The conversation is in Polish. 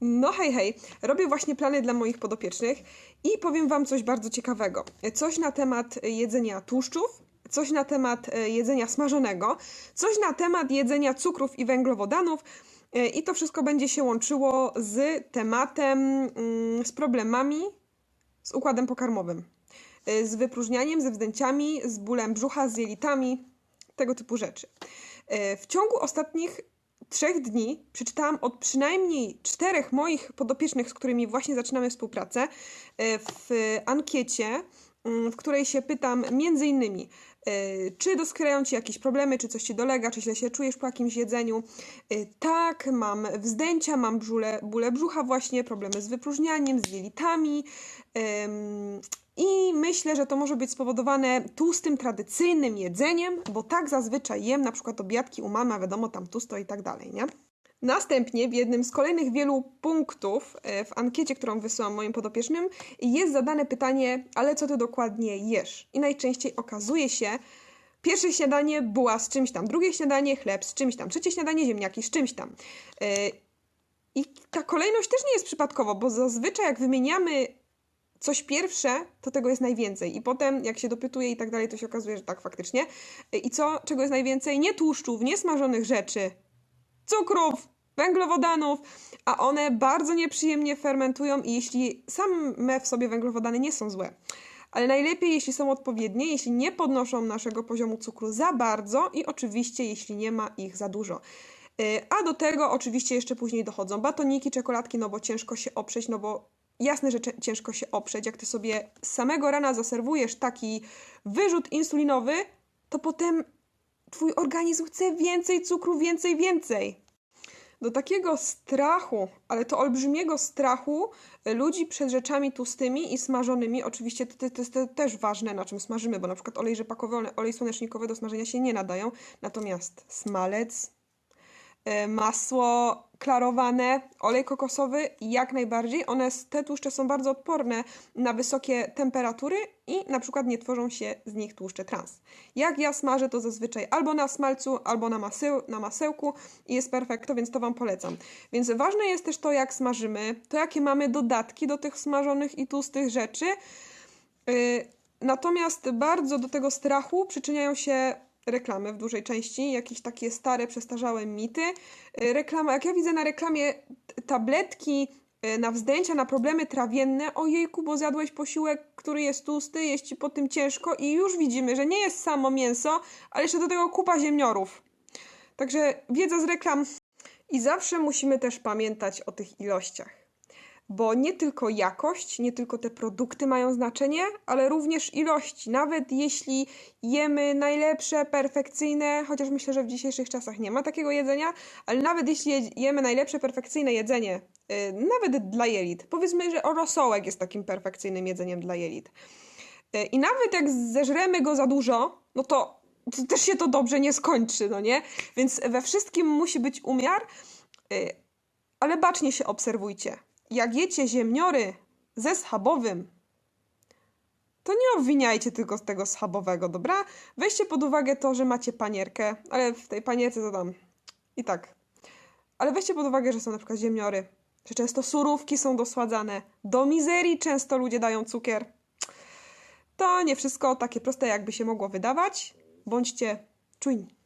No hej, hej, robię właśnie plany dla moich podopiecznych i powiem Wam coś bardzo ciekawego. Coś na temat jedzenia tłuszczów, coś na temat e, jedzenia smażonego, coś na temat jedzenia cukrów i węglowodanów. E, I to wszystko będzie się łączyło z tematem, mm, z problemami z układem pokarmowym, E, z wypróżnianiem, ze wzdęciami, z bólem brzucha, z jelitami, tego typu rzeczy. E, W ciągu ostatnich trzech dni przeczytałam od przynajmniej czterech moich podopiecznych, z którymi właśnie zaczynamy współpracę, e, w ankiecie, mm, w której się pytam między innymi, e, czy doskwierają Ci jakieś problemy, czy coś Ci dolega, czy źle się czujesz po jakimś jedzeniu. E, Tak, mam wzdęcia, mam bóle, bóle brzucha właśnie, problemy z wypróżnianiem, z jelitami. I myślę, że to może być spowodowane tłustym, tradycyjnym jedzeniem, bo tak zazwyczaj jem, na przykład obiadki u mamy, a wiadomo, tam tłusto i tak dalej, nie? Następnie w jednym z kolejnych wielu punktów e, w ankiecie, którą wysyłam moim podopiecznym, jest zadane pytanie, ale co ty dokładnie jesz? I najczęściej okazuje się, pierwsze śniadanie buła z czymś tam, drugie śniadanie chleb z czymś tam, trzecie śniadanie ziemniaki z czymś tam. E, I ta kolejność też nie jest przypadkowo, bo zazwyczaj jak wymieniamy coś pierwsze, to tego jest najwięcej. I potem, jak się dopytuje i tak dalej, to się okazuje, że tak faktycznie. I co, czego jest najwięcej? Nie tłuszczów, nie smażonych rzeczy, cukrów, węglowodanów, a one bardzo nieprzyjemnie fermentują i jeśli same w sobie węglowodany nie są złe, ale najlepiej jeśli są odpowiednie, jeśli nie podnoszą naszego poziomu cukru za bardzo i oczywiście jeśli nie ma ich za dużo. Yy, A do tego oczywiście jeszcze później dochodzą batoniki, czekoladki, no bo ciężko się oprzeć, no bo jasne, że ciężko się oprzeć. Jak ty sobie samego rana zaserwujesz taki wyrzut insulinowy, to potem twój organizm chce więcej cukru, więcej, więcej. Do takiego strachu, ale to olbrzymiego strachu y, ludzi przed rzeczami tłustymi i smażonymi, oczywiście to, to, to jest te- też ważne, na czym smażymy, bo na przykład olej rzepakowy, ole- olej słonecznikowy do smażenia się nie nadają, natomiast smalec, y, masło klarowane, olej kokosowy jak najbardziej. One, te tłuszcze są bardzo odporne na wysokie temperatury i na przykład nie tworzą się z nich tłuszcze trans. Jak ja smażę to zazwyczaj albo na smalcu, albo na, maseł, na masełku i jest perfekto, więc to Wam polecam. Więc ważne jest też to, jak smażymy, to jakie mamy dodatki do tych smażonych i tłustych rzeczy. Yy, Natomiast bardzo do tego strachu przyczyniają się reklamy w dużej części, jakieś takie stare, przestarzałe mity. Yy, Reklama, jak ja widzę na reklamie tabletki yy, na wzdęcia, na problemy trawienne, ojejku, bo zjadłeś posiłek, który jest tłusty, jest ci po tym ciężko i już widzimy, że nie jest samo mięso, ale jeszcze do tego kupa ziemniorów. Także wiedza z reklam. I zawsze musimy też pamiętać o tych ilościach bo nie tylko jakość, nie tylko te produkty mają znaczenie, ale również ilości. Nawet jeśli jemy najlepsze, perfekcyjne, chociaż myślę, że w dzisiejszych czasach nie ma takiego jedzenia, ale nawet jeśli je- jemy najlepsze, perfekcyjne jedzenie, yy, nawet dla jelit, powiedzmy, że rosołek jest takim perfekcyjnym jedzeniem dla jelit. Yy, I nawet jak zeżremy go za dużo, no to, to też się to dobrze nie skończy, no nie? Więc we wszystkim musi być umiar, yy, ale bacznie się obserwujcie. Jak jecie ziemniory ze schabowym, to nie obwiniajcie tylko z tego schabowego, dobra? Weźcie pod uwagę to, że macie panierkę, ale w tej panierce to tam i tak. Ale weźcie pod uwagę, że są na przykład ziemniory, że często surówki są dosładzane, do mizerii często ludzie dają cukier. To nie wszystko takie proste, jakby się mogło wydawać. Bądźcie czujni.